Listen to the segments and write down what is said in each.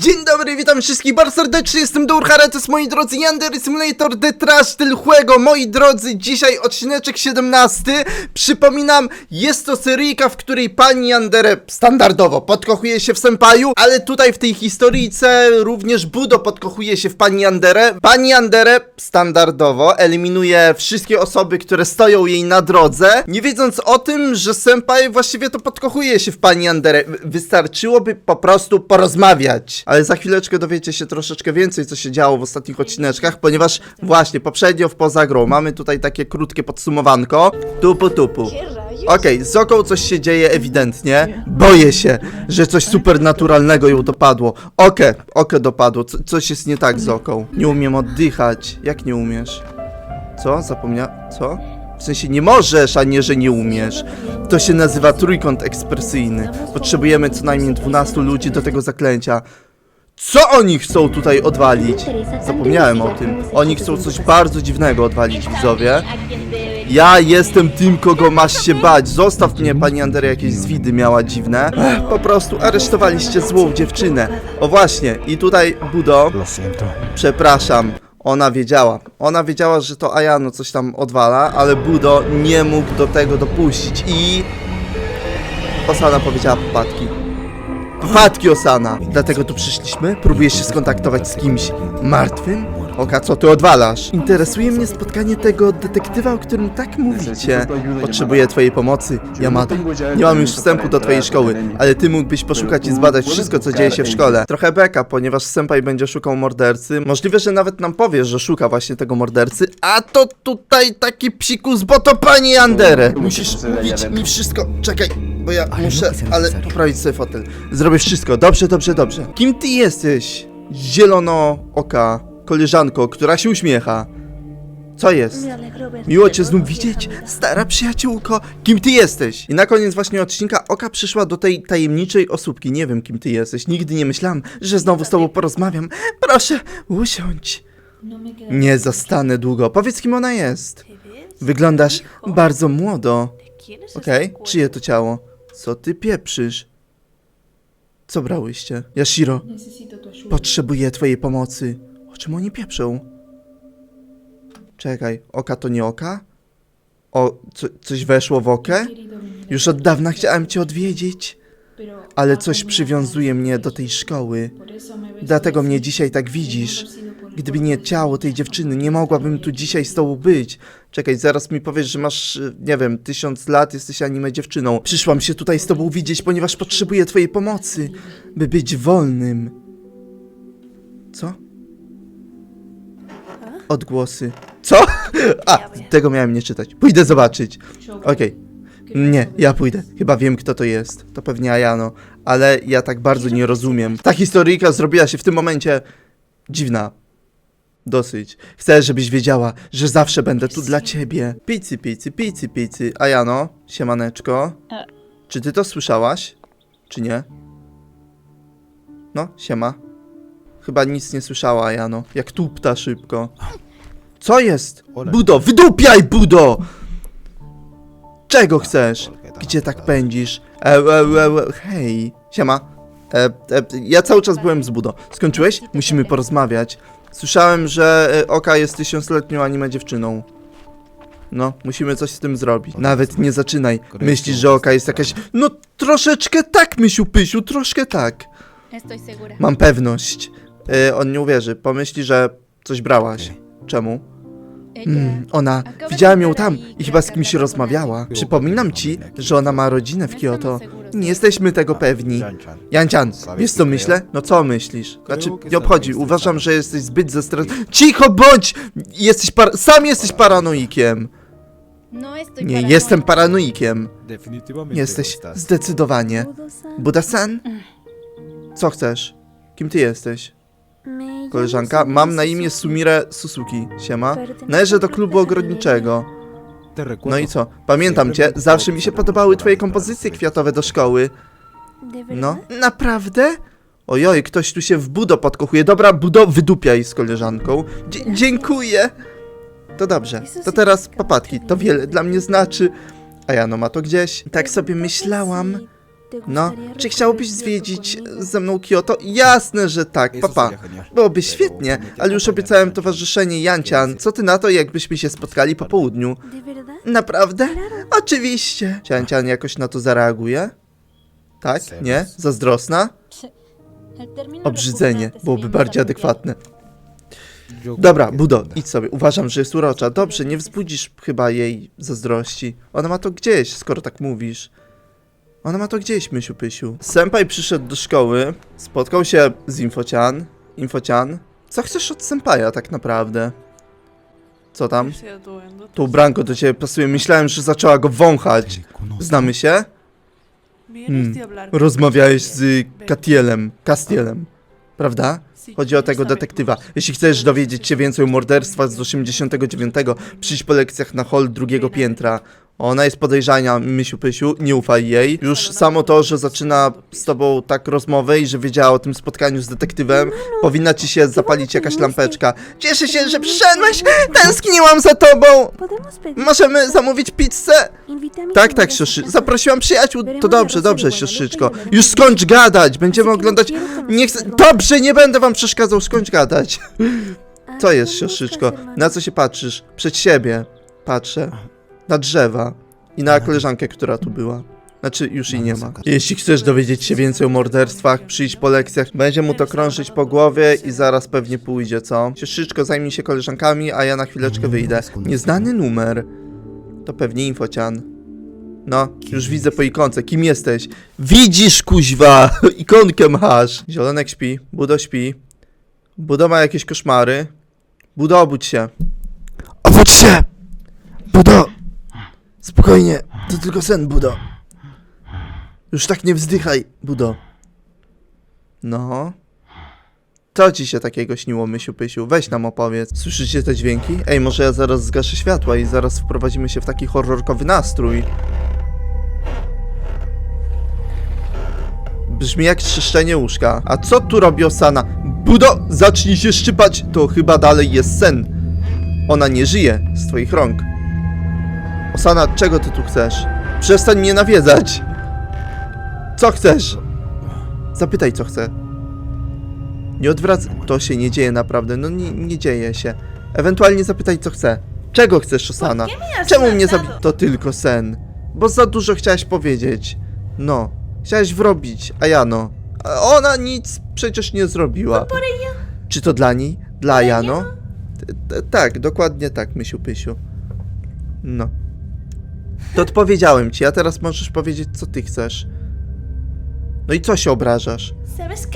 Dzień dobry, witam wszystkich bardzo serdecznie, jestem Durhara, to jest moi drodzy Yander Simulator The Trash Tylchłego. Moi drodzy, dzisiaj odcineczek 17. Przypominam, jest to seryjka, w której pani Yandere standardowo podkochuje się w Senpaju, ale tutaj w tej historyjce również Budo podkochuje się w pani Yandere. Pani Yandere standardowo eliminuje wszystkie osoby, które stoją jej na drodze, nie wiedząc o tym, że Senpai właściwie to podkochuje się w pani Yandere. Wystarczyłoby po prostu porozmawiać. Ale za chwileczkę dowiecie się troszeczkę więcej, co się działo w ostatnich odcineczkach, ponieważ właśnie poprzednio w Poza Grą mamy tutaj takie krótkie podsumowanko. Tupu tupu. Okej, z Oką coś się dzieje ewidentnie. Boję się, że coś supernaturalnego ją dopadło. Okę, okę dopadło. Co, coś jest nie tak z Oką. Nie umiem oddychać. Jak nie umiesz? Co? Zapomnia... Co? W sensie nie możesz, a nie, że nie umiesz. To się nazywa trójkąt ekspresyjny. Potrzebujemy co najmniej 12 ludzi do tego zaklęcia. Co oni chcą tutaj odwalić? Zapomniałem o tym. Oni chcą coś bardzo dziwnego odwalić, widzowie. Ja jestem tym, kogo masz się bać. Zostaw mnie, pani Andrea, jakieś zwidy miała dziwne. Ech, po prostu aresztowaliście złą dziewczynę. O właśnie, i tutaj Budo, przepraszam, ona wiedziała. Ona wiedziała, że to Ayano coś tam odwala, ale Budo nie mógł do tego dopuścić i... Osana powiedziała popadki. Popadki Osana. Dlatego tu przyszliśmy? Próbujesz się skontaktować z kimś martwym? Oka, co ty odwalasz? Interesuje mnie spotkanie tego detektywa, o którym tak mówicie. Potrzebuję twojej pomocy, Yamada. Nie mam już wstępu do twojej szkoły, ale ty mógłbyś poszukać i zbadać wszystko, co dzieje się w szkole. Trochę beka, ponieważ Senpai będzie szukał mordercy. Możliwe, że nawet nam powie, że szuka właśnie tego mordercy. A to tutaj taki psikus, bo to pani Andere. Musisz mówić mi wszystko. Czekaj, bo ja muszę, ale poprawić sobie fotel. Zrobię wszystko. Dobrze, dobrze, dobrze. Kim ty jesteś? Zielono oka, koleżanko, która się uśmiecha. Co jest? Miło cię znów widzieć, stara przyjaciółko. Kim ty jesteś? I na koniec właśnie odcinka Oka przyszła do tej tajemniczej osóbki. Nie wiem, kim ty jesteś. Nigdy nie myślałam, że znowu z tobą porozmawiam. Proszę, usiądź. Nie zastanę długo. Powiedz, kim ona jest. Wyglądasz bardzo młodo. Okej, czyje to ciało? Co ty pieprzysz? Co brałyście? Yashiro, potrzebuję twojej pomocy. O czym oni pieprzą? Czekaj, oka to nie oka? O, co, coś weszło w okę? Już od dawna chciałem cię odwiedzić, ale coś przywiązuje mnie do tej szkoły. Dlatego mnie dzisiaj tak widzisz. Gdyby nie ciało tej dziewczyny, nie mogłabym tu dzisiaj z tobą być. Czekaj, zaraz mi powiesz, że masz, y, nie wiem, tysiąc lat, jesteś anime dziewczyną. Przyszłam się tutaj z tobą widzieć, ponieważ potrzebuję twojej pomocy, by być wolnym. Co? Odgłosy. Co? A, tego miałem nie czytać. Pójdę zobaczyć. Okej. Nie, ja pójdę. Chyba wiem, kto to jest. To pewnie Ayano. Ale ja tak bardzo nie rozumiem. Ta historyjka zrobiła się w tym momencie dziwna. Dosyć. Chcę, żebyś wiedziała, że zawsze będę tu dla ciebie. Picy, picy, picy, picy. Ayano, siemaneczko. E. Czy ty to słyszałaś? Czy nie? No, siema. Chyba nic nie słyszała, Ayano. Jak tupta szybko. Co jest? Budo, wydupiaj, Budo! Czego chcesz? Gdzie tak pędzisz? E, e, e, e, hej, siema. E, e, ja cały czas byłem z Budo. Skończyłeś? Musimy porozmawiać. Słyszałem, że e, Oka jest tysiącletnią anime dziewczyną. No, musimy coś z tym zrobić. Nawet nie zaczynaj. Myślisz, że Oka jest jakaś... No, troszeczkę tak, Mysiu Pysiu, troszkę tak. Mam pewność. E, on nie uwierzy. Pomyśli, że coś brałaś. Czemu? Mm, ona, widziałem ją tam i chyba z kimś rozmawiała. Przypominam ci, że ona ma rodzinę w Kyoto. Nie jesteśmy tego pewni. Jancian, wiesz co myślę? No co myślisz? Znaczy, nie obchodzi, uważam, że jesteś zbyt zestresowany. Cicho bądź! Jesteś par... Sam jesteś paranoikiem. No Nie, jestem paranoikiem. Jesteś zdecydowanie. Buda-san? Co chcesz? Kim ty jesteś? Koleżanka, mam na imię Sumire Suzuki. Siema. Należę do klubu ogrodniczego. No i co? Pamiętam cię, zawsze mi się podobały twoje kompozycje kwiatowe do szkoły. No, naprawdę? Ojoj, ktoś tu się w Budo podkochuje. Dobra, Budo, wydupiaj z koleżanką. Dzie- dziękuję. To dobrze. To teraz papatki. To wiele dla mnie znaczy. A ja no ma to gdzieś. Tak sobie myślałam, No, czy chciałbyś zwiedzić ze mną Kyoto? Jasne, że tak, papa. Byłoby świetnie, ale już obiecałem towarzyszenie Jancian. Co ty na to, jakbyśmy się spotkali po południu? Naprawdę? Oczywiście. Jancian jakoś na to zareaguje? Tak? Nie? Zazdrosna? Obrzydzenie. Byłoby bardziej adekwatne. Dobra, Budo, idź sobie. Uważam, że jest urocza. Dobrze, nie wzbudzisz chyba jej zazdrości. Ona ma to gdzieś, skoro tak mówisz. Ona ma to gdzieś, Mysiu Pysiu. Senpai przyszedł do szkoły, spotkał się z Infocian. Infocian, co chcesz od Senpaja tak naprawdę? Co tam? To ubranko do ciebie pasuje. Myślałem, że zaczęła go wąchać. Znamy się? Hmm. Rozmawiałeś z Katielem, Castielem, prawda? Chodzi o tego detektywa. Jeśli chcesz dowiedzieć się więcej o morderstwach z 89, przyjdź po lekcjach na hall drugiego piętra. Ona jest podejrzana, Mysiu Pysiu, nie ufaj jej. Już samo to, że zaczyna z tobą tak rozmowę i że wiedziała o tym spotkaniu z detektywem, powinna ci się zapalić jakaś lampeczka. Cieszę się, że przyszedłeś! Tęskniłam za tobą! Możemy zamówić pizzę? Tak, tak, siostrzy. Zaprosiłam przyjaciół. To dobrze, dobrze, siostrzyczko. Już skończ gadać! Będziemy oglądać... Nie chcę... Dobrze, nie będę wam przeszkadzał, skończ gadać. Co jest, siostrzyczko? Na co się patrzysz? Przed siebie. Patrzę. Na drzewa. I na koleżankę, która tu była. Znaczy, już jej nie ma. Jeśli chcesz dowiedzieć się więcej o morderstwach, przyjdź po lekcjach. Będzie mu to krążyć po głowie i zaraz pewnie pójdzie, co? Siostrzyczko, zajmij się koleżankami, a ja na chwileczkę wyjdę. Nieznany numer. To pewnie infocian. No, już widzę po ikonce. Kim jesteś? Widzisz, kuźwa! Ikonkę masz! Zielonek śpi, Budo śpi. Budo ma jakieś koszmary. Budo, obudź się. Obudź się! Budo! Spokojnie, to tylko sen, Budo. Już tak nie wzdychaj, Budo. No. Co ci się takiego śniło, Mysiu Pysiu? Weź nam opowiedz. Słyszycie te dźwięki? Ej, może ja zaraz zgaszę światła i zaraz wprowadzimy się w taki horrorkowy nastrój. Brzmi jak trzeszczenie łóżka. A co tu robi Osana? Budo, zacznij się szczypać! To chyba dalej jest sen. Ona nie żyje z twoich rąk. Osana, czego ty tu chcesz? Przestań mnie nawiedzać! Co chcesz? Zapytaj, co chce. Nie odwracaj. To się nie dzieje naprawdę. No nie, nie dzieje się. Ewentualnie zapytaj, co chce. Czego chcesz, Osana? Czemu mnie zabi... To tylko sen. Bo za dużo chciałaś powiedzieć. No. Chciałaś wrobić, a ja no. A ona nic przecież nie zrobiła. Czy to dla niej? Dla Jano? T- t- Tak, dokładnie tak, Mysiu Pysiu. No. To odpowiedziałem ci, a teraz możesz powiedzieć, co ty chcesz. No i co się obrażasz?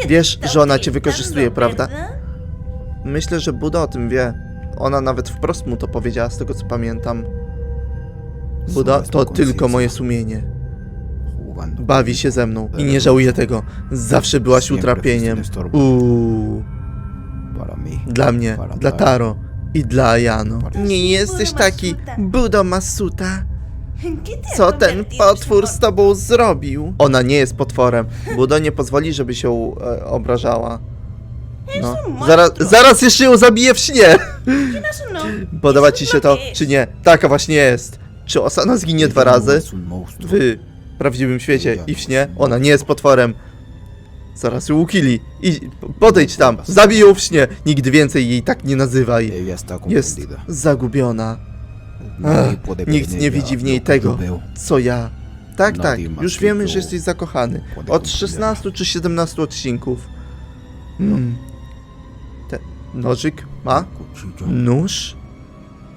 Wiesz, że ona cię wykorzystuje, prawda? Myślę, że Buda o tym wie. Ona nawet wprost mu to powiedziała, z tego co pamiętam. Buda, to tylko moje sumienie. Bawi się ze mną i nie żałuję tego. Zawsze byłaś utrapieniem. Uuu. Dla mnie, dla Taro i dla Ayano. Nie jesteś taki Budo Masuta. Co ten potwór z tobą zrobił? Ona nie jest potworem. Budo nie pozwoli, żeby się e, obrażała. No. Zaraz, zaraz jeszcze ją zabiję w śnie. Podoba ci się to, czy nie? Taka właśnie jest. Czy Osana zginie dwa razy? W prawdziwym świecie i w śnie ona nie jest potworem. Zaraz ją ukili. I podejdź tam, zabij ją w śnie. Nigdy więcej jej tak nie nazywaj. Jest zagubiona. Ach, nikt nie widzi w niej tego, co ja. Tak, tak, już wiemy, że jesteś zakochany. Od 16 czy 17 odcinków. Mm. Te, nożyk ma? Nóż?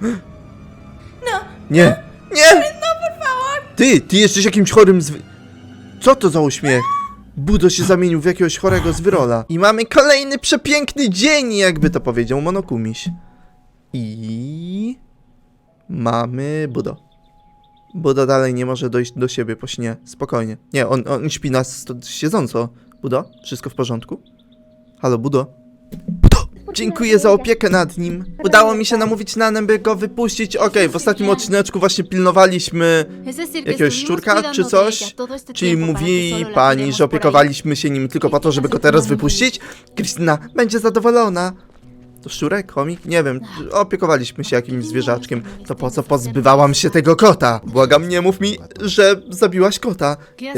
No. Nie! Nie! Ty, ty jesteś jakimś chorym zwy... Co to za uśmiech? Budo się zamienił w jakiegoś chorego zwyrola. I mamy kolejny przepiękny dzień, jakby to powiedział Monokumiś. I... Mamy Budo. Budo dalej nie może dojść do siebie po śnie. Spokojnie. Nie, on, on śpi na siedząco. Budo, wszystko w porządku? Halo, Budo? Budo! Dziękuję za opiekę nad nim. Udało mi się namówić Nanę, by go wypuścić. Okej, w ostatnim odcineczku właśnie pilnowaliśmy jakiegoś szczurka czy coś? Czyli mówi pani, że opiekowaliśmy się nim tylko po to, żeby go teraz wypuścić? Krystyna będzie zadowolona. To szczurek, chomik? Nie wiem. Opiekowaliśmy się jakimś zwierzaczkiem. To po co pozbywałam się tego kota? Błagam, nie mów mi, że zabiłaś kota. Yy,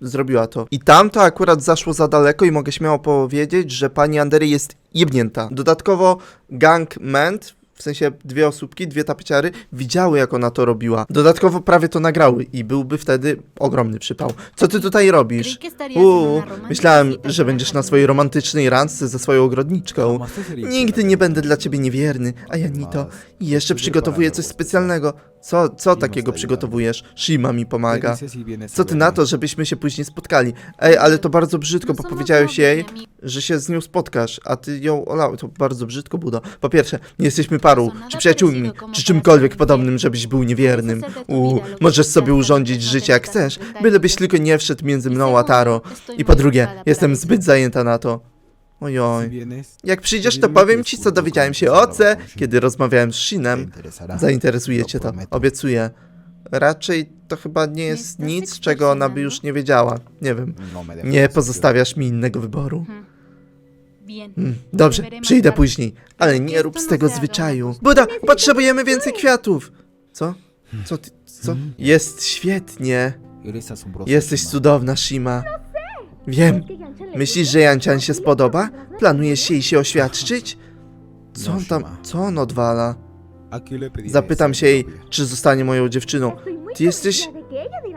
zrobiła to. I tam to akurat zaszło za daleko i mogę śmiało powiedzieć, że pani Andery jest jebnięta. Dodatkowo gang Ment, w sensie dwie osóbki, dwie tapeciary, widziały jak ona to robiła. Dodatkowo prawie to nagrały i byłby wtedy ogromny przypał. Co ty tutaj robisz? Uuu, myślałem, że będziesz na swojej romantycznej randce ze swoją ogrodniczką. Nigdy nie będę dla ciebie niewierny, a ja ni to. I jeszcze przygotowuję coś specjalnego. Co, co takiego przygotowujesz? Shima mi pomaga. Co ty na to, żebyśmy się później spotkali? Ej, ale to bardzo brzydko, bo powiedziałeś jej, że się z nią spotkasz, a ty ją olałeś. To bardzo brzydko, Budo. Po pierwsze, nie jesteśmy parą, czy przyjaciółmi, czy czymkolwiek podobnym, żebyś był niewiernym. Uuu, możesz sobie urządzić życie jak chcesz, bylebyś tylko nie wszedł między mną a Taro. I po drugie, jestem zbyt zajęta na to. Ojoj. Jak przyjdziesz, to powiem ci, co dowiedziałem się o C, kiedy rozmawiałem z Shinem. Zainteresuje cię to, obiecuję. Raczej to chyba nie jest nic, czego ona by już nie wiedziała. Nie wiem. Nie pozostawiasz mi innego wyboru. Mm, Dobrze, przyjdę później, ale nie rób z tego zwyczaju. Buda, potrzebujemy więcej kwiatów. Co? Co ty, co? Jest świetnie. Jesteś cudowna, Shima. Wiem. Myślisz, że Jancian się spodoba? Planujesz się jej się oświadczyć? Co on tam, co on odwala? Zapytam się jej, czy zostanie moją dziewczyną. Ty jesteś,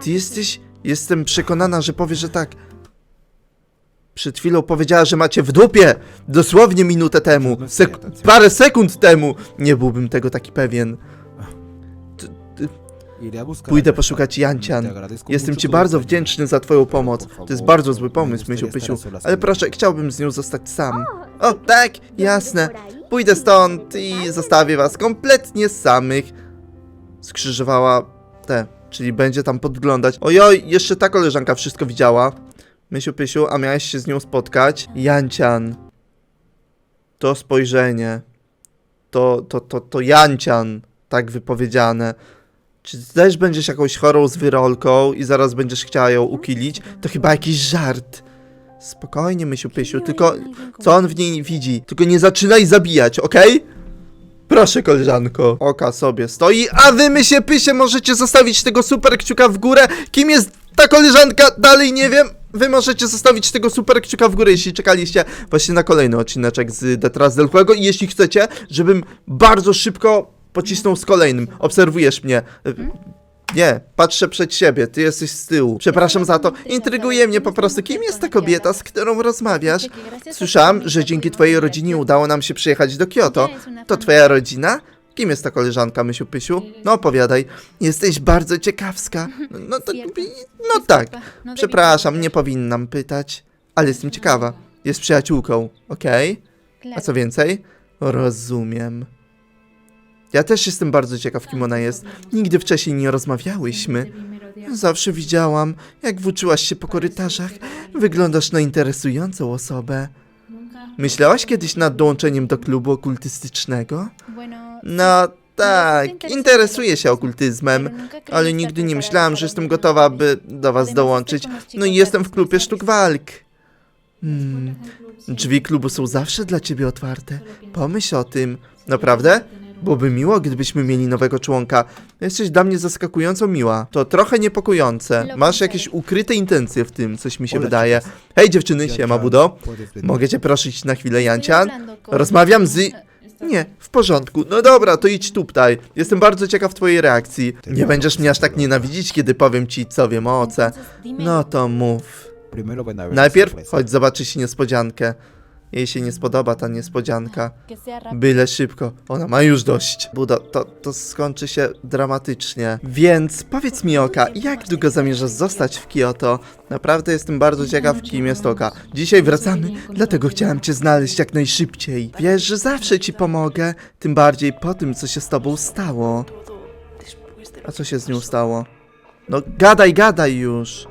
ty jesteś, jestem przekonana, że powie, że tak. Przed chwilą powiedziała, że macie w dupie! Dosłownie minutę temu, sek parę sekund temu! Nie byłbym tego taki pewien. Pójdę poszukać Jancian. Jestem ci bardzo wdzięczny za twoją pomoc. To jest bardzo zły pomysł, Mysiu Pysiu, ale proszę, chciałbym z nią zostać sam. O, tak, jasne. Pójdę stąd i zostawię was kompletnie samych. Skrzyżowała te, czyli będzie tam podglądać. Ojoj, jeszcze ta koleżanka wszystko widziała. Mysiu Pysiu, a miałeś się z nią spotkać? Jancian. To spojrzenie. To, to, to, to Jancian, tak wypowiedziane. Czy też będziesz jakąś chorą zwyrolką i zaraz będziesz chciała ją ukilić? To chyba jakiś żart. Spokojnie, Mysiu Pysiu, tylko co on w niej widzi? Tylko nie zaczynaj zabijać, okej? Proszę, koleżanko. Oka sobie stoi, a wy, Mysie Pysie, możecie zostawić tego super kciuka w górę. Kim jest ta koleżanka? Dalej nie wiem. Wy możecie zostawić tego super kciuka w górę, jeśli czekaliście właśnie na kolejny odcineczek z Detras del Juego i jeśli chcecie, żebym bardzo szybko pocisnął z kolejnym. Obserwujesz mnie. Nie, patrzę przed siebie, ty jesteś z tyłu. Przepraszam za to. Intryguje mnie po prostu, kim jest ta kobieta, z którą rozmawiasz? Słyszałam, że dzięki twojej rodzinie udało nam się przyjechać do Kyoto. To twoja rodzina? Kim jest ta koleżanka, Mysiu Pysiu? No opowiadaj. Jesteś bardzo ciekawska. No, to... No tak. Przepraszam, nie powinnam pytać. Ale jestem ciekawa. Jest przyjaciółką, okej? A co więcej? Rozumiem. Ja też jestem bardzo ciekaw, kim ona jest. Nigdy wcześniej nie rozmawiałyśmy. Zawsze widziałam, jak włóczyłaś się po korytarzach. Wyglądasz na interesującą osobę. Myślałaś kiedyś nad dołączeniem do klubu okultystycznego? No tak, interesuję się okultyzmem, ale nigdy nie myślałam, że jestem gotowa, by do was dołączyć. No i jestem w klubie sztuk walk. Hmm, drzwi klubu są zawsze dla ciebie otwarte. Pomyśl o tym. Naprawdę? Byłoby miło, gdybyśmy mieli nowego członka. Jesteś dla mnie zaskakująco miła. To trochę niepokojące. Masz jakieś ukryte intencje w tym, coś mi się wydaje. Hej dziewczyny, siema Budo. Mogę cię prosić na chwilę, Jancian? Rozmawiam z... Nie, w porządku. No dobra, to idź tutaj. Jestem bardzo ciekaw twojej reakcji. Nie będziesz mnie aż tak nienawidzić, kiedy powiem ci, co wiem o oce. No to mów. Najpierw chodź zobaczyć niespodziankę. Jej się nie spodoba ta niespodzianka. Byle szybko, ona ma już dość. Budo, to, to skończy się dramatycznie. Więc powiedz mi Oka, jak długo zamierzasz zostać w Kyoto? Naprawdę jestem bardzo ciekaw, kim jest Oka. Dzisiaj wracamy, dlatego chciałem cię znaleźć jak najszybciej. Wiesz, że zawsze ci pomogę, tym bardziej po tym, co się z tobą stało. A co się z nią stało? No gadaj, gadaj już.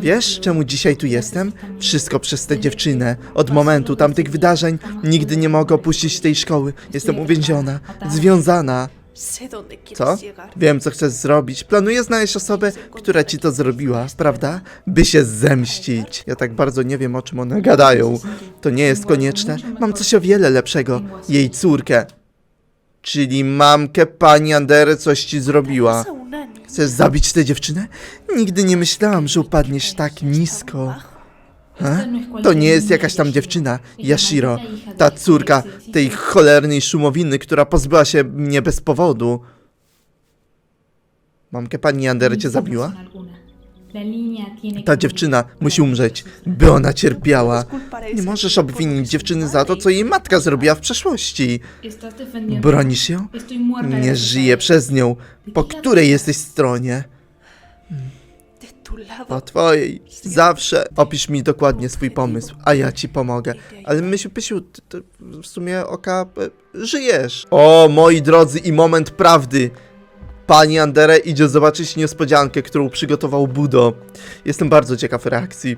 Wiesz, czemu dzisiaj tu jestem? Wszystko przez tę dziewczynę. Od momentu tamtych wydarzeń nigdy nie mogę opuścić tej szkoły. Jestem uwięziona, związana. Co? Wiem, co chcesz zrobić. Planuję znaleźć osobę, która ci to zrobiła, prawda? By się zemścić. Ja tak bardzo nie wiem, o czym one gadają. To nie jest konieczne. Mam coś o wiele lepszego. Jej córkę. Czyli mamkę pani Andere coś ci zrobiła. Chcesz zabić tę dziewczynę? Nigdy nie myślałam, że upadniesz tak nisko. E? To nie jest jakaś tam dziewczyna, Yashiro, ta córka tej cholernej szumowiny, która pozbyła się mnie bez powodu. Mamkę pani Yander cię zabiła? Ta dziewczyna musi umrzeć, by ona cierpiała. Nie możesz obwinić dziewczyny za to, co jej matka zrobiła w przeszłości. Bronisz ją? Nie żyję przez nią. Po której jesteś stronie? Po twojej. Zawsze. Opisz mi dokładnie swój pomysł, a ja ci pomogę. Ale Mysiu Pysiu, ty, ty w sumie oka e, żyjesz. O, moi drodzy, i moment prawdy. Pani Andere idzie zobaczyć niespodziankę, którą przygotował Budo. Jestem bardzo ciekaw reakcji.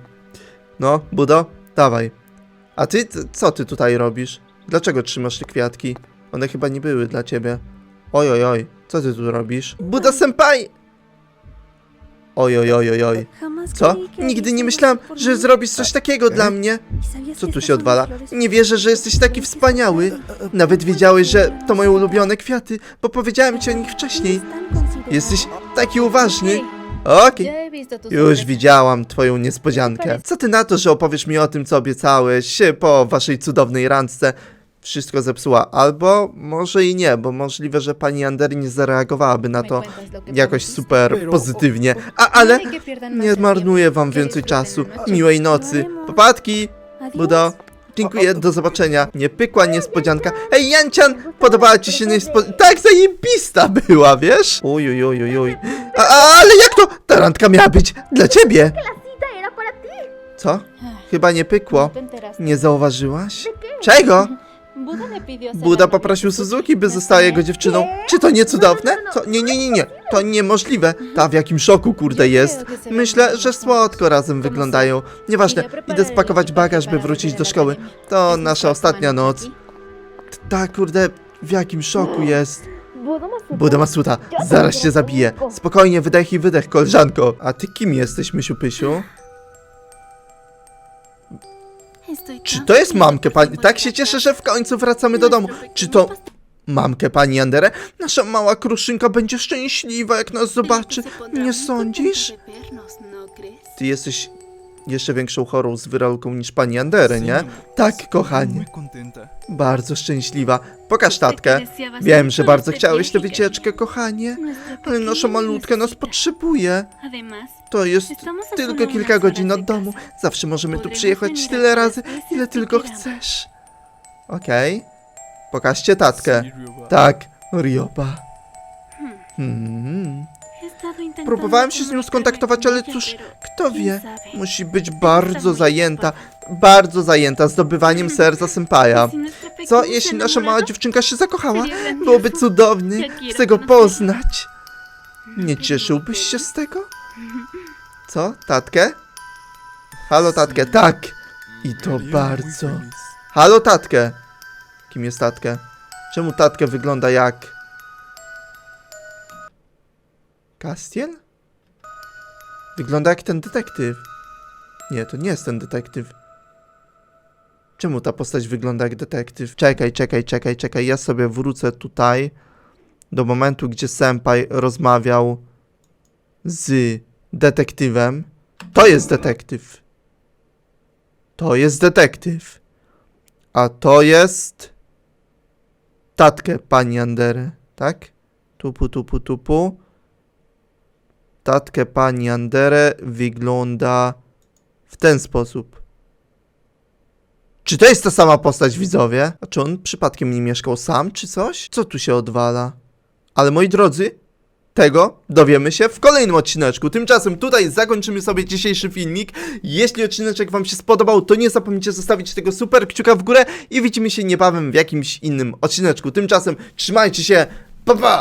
No, Budo, dawaj. A ty, co ty tutaj robisz? Dlaczego trzymasz te kwiatki? One chyba nie były dla ciebie. Oj, oj, oj, co ty tu robisz? Buda senpai! Oj, oj, oj, oj, oj. Co? Nigdy nie myślałam, że zrobisz coś takiego dla mnie. Co tu się odwala? Nie wierzę, że jesteś taki wspaniały. Nawet wiedziałeś, że to moje ulubione kwiaty, bo powiedziałem ci o nich wcześniej. Jesteś taki uważny. Okej. Już widziałam twoją niespodziankę. Co ty na to, że opowiesz mi o tym, co obiecałeś po waszej cudownej randce? Wszystko zepsuła. Albo może i nie, bo możliwe, że pani Ander nie zareagowałaby na to jakoś super pozytywnie. A ale nie zmarnuję wam więcej czasu. Miłej nocy. Popatki! Budo. Dziękuję, do zobaczenia. Niepykła niespodzianka. Hej, Jancian! Podobała ci się niespodzianka? Tak, zajebista była, wiesz? Uj, uj, uj, uj, uj. A, a, ale jak to? Ta randka miała być dla ciebie! Co? Chyba nie pykło. Nie zauważyłaś? Czego? Buda le pidió Buda poprosił Suzuki, by ¿No została jego dziewczyną. Czy to nie cudowne? To nie, nie, nie, nie. To niemożliwe. Ta w jakim szoku, kurde, jest. Myślę, że słodko razem wyglądają. Nieważne, idę spakować bagaż, by wrócić do szkoły. To nasza ostatnia noc. Tak, kurde, w jakim szoku jest. Buda Masuta, zaraz cię zabiję. Spokojnie, wydech i wydech, koleżanko. A ty kim jesteś, Mysiu Pysiu? Czy to jest mamkę pani? Tak się cieszę, że w końcu wracamy do domu. Czy to mamkę pani Andere? Nasza mała kruszynka będzie szczęśliwa, jak nas zobaczy. Nie sądzisz? Ty jesteś jeszcze większą chorą z wyrolką niż pani Andere, nie? Tak, kochanie. Bardzo szczęśliwa. Pokaż tatkę. Wiem, że bardzo chciałeś tę wycieczkę, kochanie. Ale nasza malutka nas potrzebuje. To jest tylko kilka godzin od domu. Zawsze możemy tu przyjechać tyle razy, ile tylko chcesz. Okej. Pokażcie tatkę. Tak, Ryoba. Hmm. Próbowałem się z nią skontaktować, ale cóż, Kto wie, musi być bardzo zajęta, bardzo zajęta zdobywaniem serca senpaja. Co, jeśli nasza mała dziewczynka się zakochała? Byłoby cudownie, chcę go poznać. Nie cieszyłbyś się z tego? Co, tatkę? Halo, tatkę, tak. I to bardzo. Halo, tatkę. Kim jest tatkę? Czemu tatkę wygląda jak... Castiel? Wygląda jak ten detektyw. Nie, to nie jest ten detektyw. Czemu ta postać wygląda jak detektyw? Czekaj, czekaj, czekaj, czekaj. Ja sobie wrócę tutaj do momentu, gdzie Senpai rozmawiał z detektywem. To jest detektyw. To jest detektyw. A to jest tatkę pani Andere, tak? Tupu, tupu, tupu. Tatkę pani Andere wygląda w ten sposób. Czy to jest ta sama postać, widzowie? A czy on przypadkiem nie mieszkał sam, czy coś? Co tu się odwala? Ale moi drodzy, tego dowiemy się w kolejnym odcineczku. Tymczasem tutaj zakończymy sobie dzisiejszy filmik. Jeśli odcineczek Wam się spodobał, to nie zapomnijcie zostawić tego super kciuka w górę i widzimy się niebawem w jakimś innym odcineczku. Tymczasem trzymajcie się, pa pa!